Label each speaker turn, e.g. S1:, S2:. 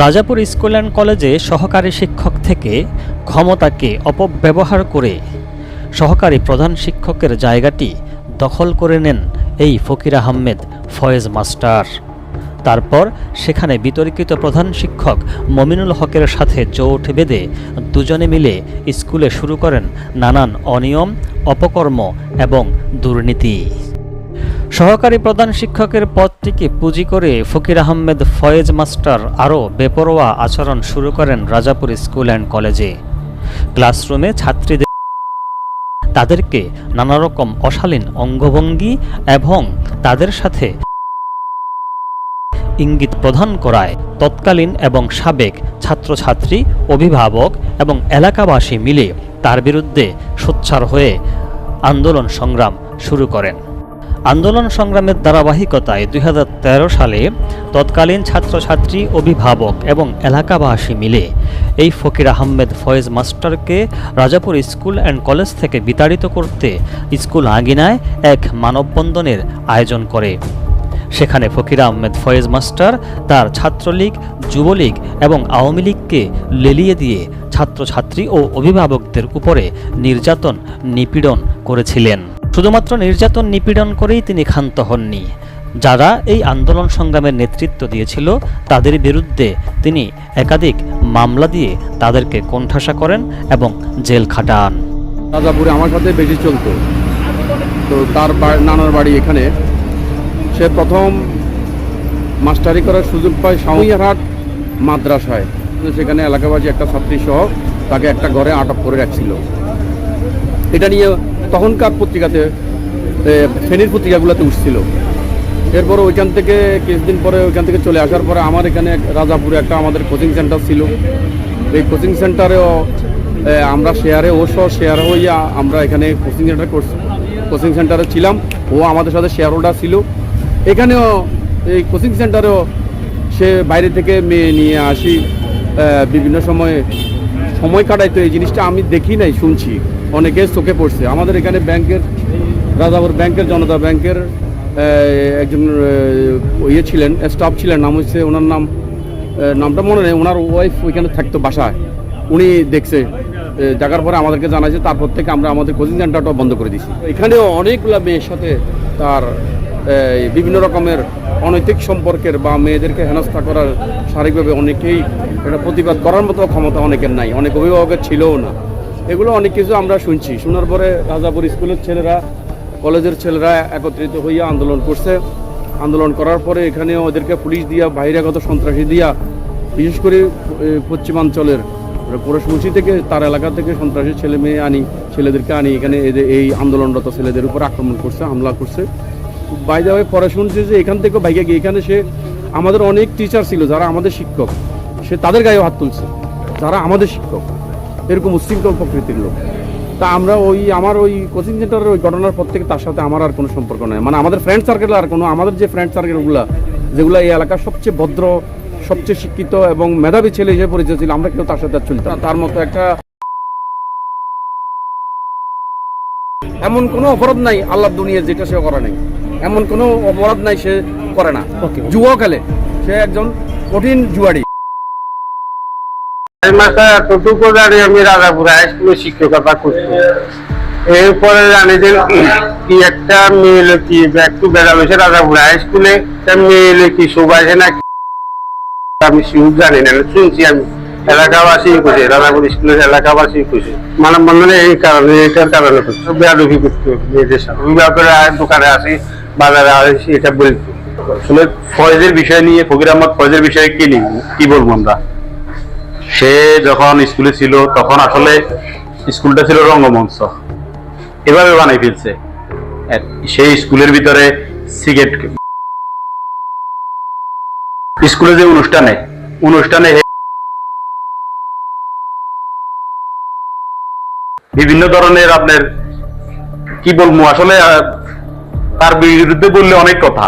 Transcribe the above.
S1: Rajapur school and কলেজে সহকারী শিক্ষক থেকে ক্ষমতাকে অপব্যবহার করে সহকারী প্রধান শিক্ষকের জায়গাটি দখল করে নেন এই ফকির আহমেদ ফয়েজ মাস্টার। তারপর সেখানে বিতর্কিত প্রধান শিক্ষক মমিনুল হকের সাথে জোট বেঁধে দুজনে মিলে স্কুলে শুরু করেন নানান অনিয়ম, অপকর্ম এবং দুর্নীতি। সহকারী প্রধান শিক্ষকের পদটিকে পুঁজি করে ফকির আহমেদ ফয়েজ মাস্টার আরও বেপরোয়া আচরণ শুরু করেন রাজাপুর স্কুল অ্যান্ড কলেজে। ক্লাসরুমে ছাত্রীদের তাদেরকে নানারকম অশালীন অঙ্গভঙ্গি এবং তাদের সাথে ইঙ্গিত প্রদান করায় তৎকালীন এবং সাবেক ছাত্রছাত্রী, অভিভাবক এবং এলাকাবাসী মিলে তার বিরুদ্ধে সোচ্ছার হয়ে আন্দোলন সংগ্রাম শুরু করেন। আন্দোলন সংগ্রামের ধারাবাহিকতায় দুই হাজার তেরো সালে তৎকালীন ছাত্রছাত্রী, অভিভাবক এবং এলাকাবাসী মিলে এই ফকির আহমেদ ফয়েজ মাস্টারকে রাজাপুর স্কুল অ্যান্ড কলেজ থেকে বিতাড়িত করতে স্কুল আঙিনায় এক মানববন্ধনের আয়োজন করে। সেখানে ফকির আহমেদ ফয়েজ মাস্টার তার ছাত্রলীগ, যুবলীগ এবং আওয়ামী লীগকে লেলিয়ে দিয়ে ছাত্রছাত্রী ও অভিভাবকদের উপরে নির্যাতন, নিপীড়ন করেছিলেন। শুধুমাত্র নির্যাতন নিপীড়ন করেই তিনি ক্ষান্ত হননি। যারা এই আন্দোলন সংগ্রামের নেতৃত্ব দিয়েছিল, তাদের বিরুদ্ধে তিনি একাধিক মামলা দিয়ে তাদেরকে কোণঠাসা করেন এবং জেল খাটান।
S2: রাজাপুরে আমার সাথে বেশি চলতো। তো তার নানার বাড়ি এখানে। সে প্রথম মাস্টারি করার সুযোগ পায় সামইয়ারহাট মাদ্রাসায়। সেখানে এলাকাবাসী একটা ছাত্রী সহ তাকে একটা ঘরে আটক করে রাখছিল। এটা নিয়ে তখনকার পত্রিকাতে ফেনীর পত্রিকাগুলোতে উঠছিল। এরপর ওইখান থেকে কিছুদিন পরে, ওইখান থেকে চলে আসার পরে আমার এখানে রাজাপুরে একটা আমাদের কোচিং সেন্টার ছিল। এই কোচিং সেন্টারেও আমরা শেয়ারে ও সহ শেয়ার হইয়া আমরা এখানে কোচিং সেন্টার কোচিং সেন্টারে ছিলাম। ও আমাদের সাথে শেয়ার হোল্ডার ছিল। এখানেও, এই কোচিং সেন্টারেও সে বাইরে থেকে মেয়ে নিয়ে আসি বিভিন্ন সময়ে সময় কাটাইতো। এই জিনিসটা আমি দেখি নাই, শুনছি। অনেকে চোখে পড়ছে। আমাদের এখানে ব্যাংকের, রাজাপুর ব্যাংকের, জনতা ব্যাংকের একজন ইয়ে ছিলেন, স্টাফ ছিলেন, নাম হচ্ছে ওনার নাম নামটা মনে নেই, ওনার ওয়াইফ ওইখানে থাকতো বাসায়। উনি দেখছে দেখার পরে আমাদেরকে জানাইছে তারপর থেকে আমরা আমাদের কোচিং সেন্টারটাও বন্ধ করে দিছি এখানেও অনেকগুলো মেয়ের সাথে তার বিভিন্ন রকমের অনৈতিক সম্পর্কের বা মেয়েদেরকে হেনস্থা করার শারীরিকভাবে অনেকেই এটা প্রতিবাদ করার মতো ক্ষমতা অনেকের নাই। অনেক অভিভাবকের ছিলও না। এগুলো অনেক কিছু আমরা শুনছি। শোনার পরে রাজাপুর স্কুলের ছেলেরা, কলেজের ছেলেরা একত্রিত হইয়া আন্দোলন করছে। আন্দোলন করার পরে এখানে ওদেরকে পুলিশ দিয়া, বহিরাগত সন্ত্রাসী দিয়া, বিশেষ করে পশ্চিমাঞ্চলের পরশমুচি থেকে তার এলাকা থেকে সন্ত্রাসী ছেলে মেয়ে আনি, ছেলেদেরকে আনি এখানে এদের এই আন্দোলনরত ছেলেদের উপর আক্রমণ করছে, হামলা করছে। বাইরে হয়ে পরে শুনছি যে এখান থেকে ভাইকে গিয়ে এখানে সে আমাদের অনেক টিচার ছিল যারা আমাদের শিক্ষক, সে তাদের গায়ে হাত তুলছে, যারা আমাদের শিক্ষক। এরকম উচ্ছৃঙ্খল প্রকৃতির লোক। তা আমরা ওই আমার ওই কোচিং সেন্টারের ওই ঘটনার পর থেকে তার সাথে আমার আর কোনো সম্পর্ক নেই। মানে আমাদের ফ্রেন্ড সার্কেল আর কোনো আমাদের যে ফ্রেন্ড সার্কেলগুলো যেগুলো এই এলাকার সবচেয়ে ভদ্র সবচেয়ে শিক্ষিত এবং মেধাবী ছেলে হিসেবে পরিচয় ছিল আমরা কেউ তার সাথে আর চলতাম তার মতো একটা এমন কোনো অপরাধ নাই আল্লাহ দুনিয়া যেটা সে করে নাই। এমন কোনো অপরাধ নাই সে করে না। জুয়া খেলে সে একজন কঠিন
S3: মাসে এতটুকু জানি আমি রাজাপুর হাই স্কুলে শিক্ষকতা করছি এরপরে জানি যে কি একটা মেয়ে কি, একটু বেড়া হয়েছে রাজাপুর হাই স্কুলে একটা মেয়ে কি শোভাইছে না আমি শিউর জানি না, শুনছি আমি। এলাকাবাসী খুশি, রাজাপুর স্কুলের এলাকাবাসী খুশি। মানে মানে এই কারণে এটার কারণে বেয়াদুফি করতো মেয়েদের সাথে অভিভাবকেরা দোকানে আসি, বাজারে আসি, এটা বলতো।
S4: আসলে ফয়েজের বিষয় নিয়ে, ফকির আহমদ ফয়েজের বিষয়ে কি নি- কি বলব আমরা? সে যখন স্কুলে ছিল, তখন আসলে স্কুলটা ছিল রঙ্গমঞ্চ। এভাবে বানাই ফেলছে। সেই স্কুলের ভিতরে সিগারেট স্কুলে যে অনুষ্ঠানে অনুষ্ঠানে বিভিন্ন ধরনের আপনার কি বলব, আসলে তার বিরুদ্ধে বললে অনেক কথা।